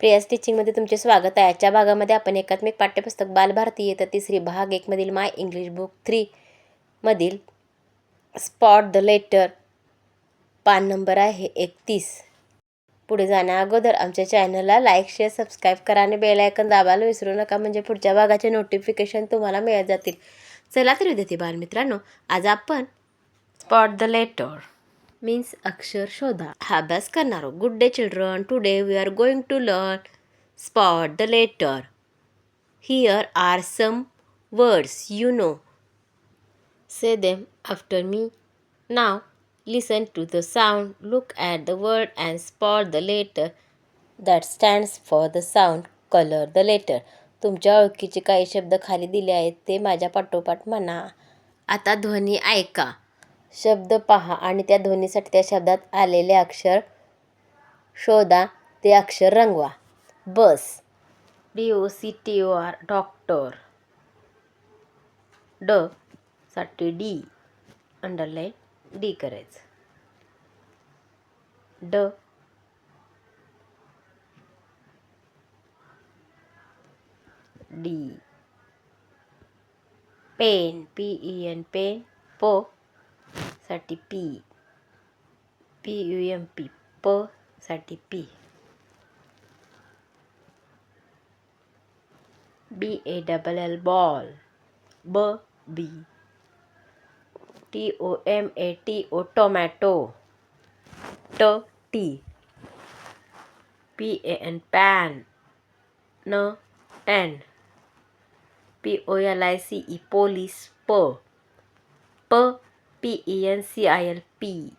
प्रिया स्टिचिंगमध्ये तुमचे स्वागत आहे. आजच्या भागामध्ये आपण एकात्मिक पाठ्यपुस्तक बालभारती येतं. तिसरी भाग एकमधील माय इंग्लिश बुक थ्री मधील स्पॉट द लेटर पान नंबर आहे एकतीस. पुढे जाण्या अगोदर आमच्या चॅनलला लाईक शेअर सबस्क्राईब करा आणि बेलायकन दाबायला विसरू नका. म्हणजे पुढच्या भागाचे नोटिफिकेशन तुम्हाला मिळत जातील. चला तर विद्यार्थी बालमित्रांनो आज आपण स्पॉट द लेटर मीन्स अक्षर शोधा हा अभ्यास करणार good day children today we are going to learn spot the letter here are some words you know say them after me now listen to the sound look at the word and spot the letter that stands for the sound colour the letter तुमच्या ओळखीचे काही शब्द खाली दिले आहेत ते माझ्या पाठोपाठ म्हणा. आता ध्वनी ऐका. शब्द पहा आणि त्या ध्वनीसाठी त्या शब्दात आलेले अक्षर शोधा. ते अक्षर रंगवा. बस. D O C T O R. Doctor. ड साठी डी. अंडरलाईन डी करायचं. ड. D. Pen. P E N pen. पो. साठी P P U M P प साठी P B A double L ball ब B T O M A T O tomato ट T P A N pan न tan P O L I C E police प प P E N C I L P.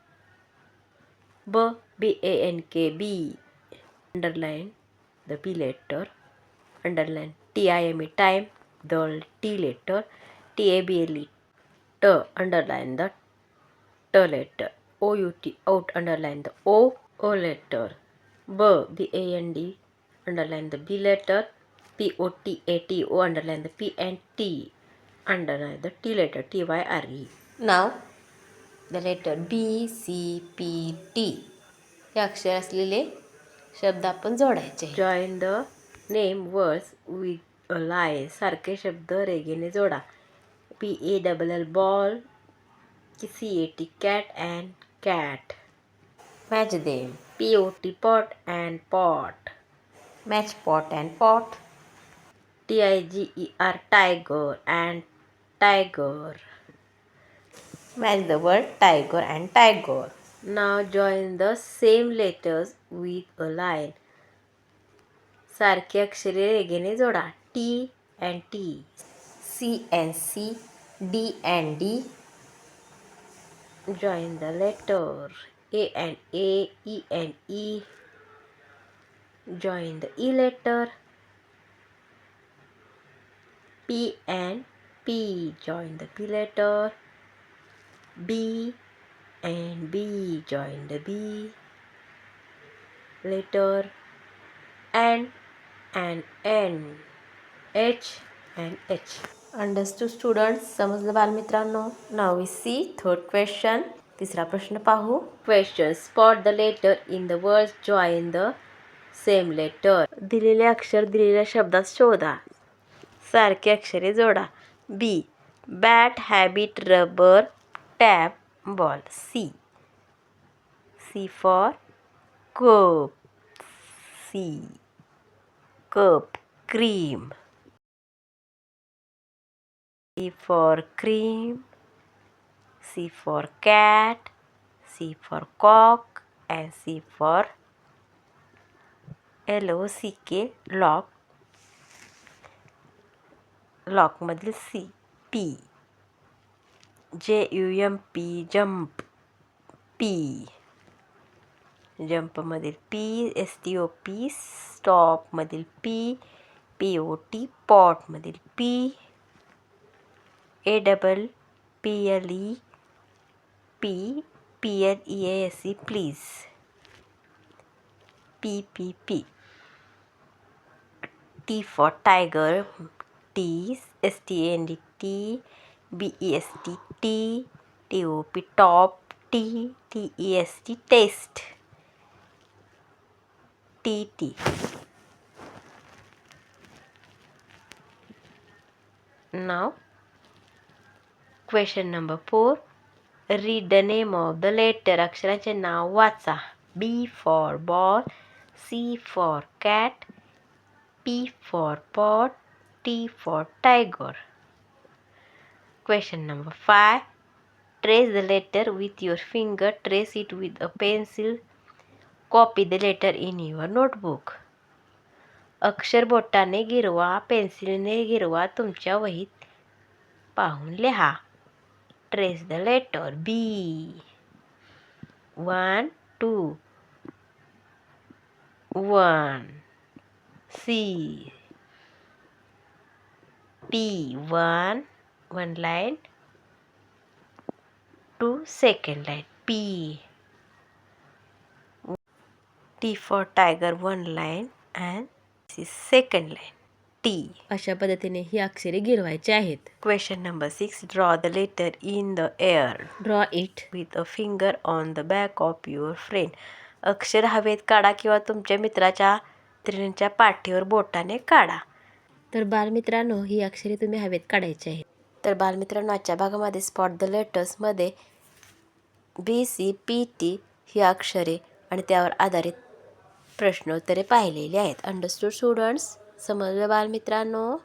B B A N K B. Underline the P letter. Underline T I M E time the T letter. T A B L E T. Underline the T letter. O U T out underline the O O letter. B B A N D underline the B letter. P O T A T O underline the P and T. Underline the T letter T Y R E. Now the letter b c p t हे अक्षर असलेले शब्द आपण जोडायचे join the name words with लाय सारखे शब्द रेगेने जोडा. P A double L ball C A T cat and cat match them P O T pot and pot match pot and pot T I G E R tiger and tiger Match the word tiger and tiger now join the same letters with a line सारखे अक्षरे रेगेने जोडा T and T C and C, D and D. Join the letter A and A, E and E. Join the E letter. P and P. Join the P letter. B and B. Join the B letter. N and N. H and H. Understood students समजलं बालमित्रांनो now we see third question तिसरा प्रश्न पाहू question spot the letter in the word join the same letter दिलेले अक्षर दिलेल्या शब्दात शोधा सारखे अक्षरे जोडा B bat habit rubber Tap ball C C for cup C cup cream C for cream, C for cat, C for cock, and C for L O C K lock. लॉकमधील C P J U M P jump P जम्पमधील P S T O P स्टॉपमधील P P O T पॉटमधील P A double P L E P P L E A S E please P P P T for tiger T S T N D T B E S T T now question number 4 read the name of the letter. अक्षरांचे now what's a? B for ball C for cat P for pot T for tiger. Question number five trace the letter with your finger trace it with a pencil copy the letter in your notebook अक्षर बोटाने गिरवा पेन्सिलने गिरवा तुमच्या वहीत पाहून लिहा. Trace the letter B one two one C P one one line two second line P T for tiger one line and second line T अशा पद्धतीने ही अक्षरे गिरवायची आहेत. Question number six draw the letter in the air draw it with a finger on the back of your friend अक्षर हवेत काढा किंवा तुमच्या मित्राच्या त्रिणीच्या पाठीवर बोटाने काढा. तर बालमित्रांनो ही अक्षरे तुम्ही हवेत काढायची आहेत. तर बालमित्रांनो आजच्या भागामध्ये स्पॉट द लेटर्समध्ये बी सी पी टी ही अक्षरे आणि त्यावर आधारित प्रश्नोत्तरे पाहिलेली आहेत. अंडरस्टूड स्टुडंट्स समजलं बालमित्रांनो?